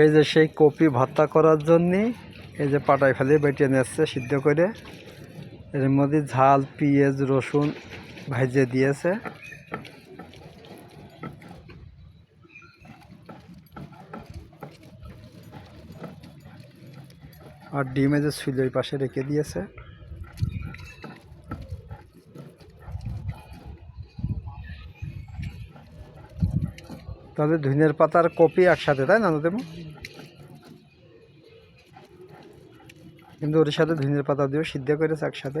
এই যে সেই কপি ভর্তা করার জন্যে এই যে পাটাই ফেলে বেটে নিচ্ছে সিদ্ধ করে। এর মধ্যে ঝাল, পেঁয়াজ, রসুন ভাজে দিয়েছে। আর ডিমে যে ছিল পাশে রেখে দিয়েছে। তাহলে ধনিয়ার পাতার কপি একসাথে, তাই না দেবো কিন্তু ওর সাথে ধনিয়ার পাতা দিয়েও সিদ্ধ করেছে একসাথে।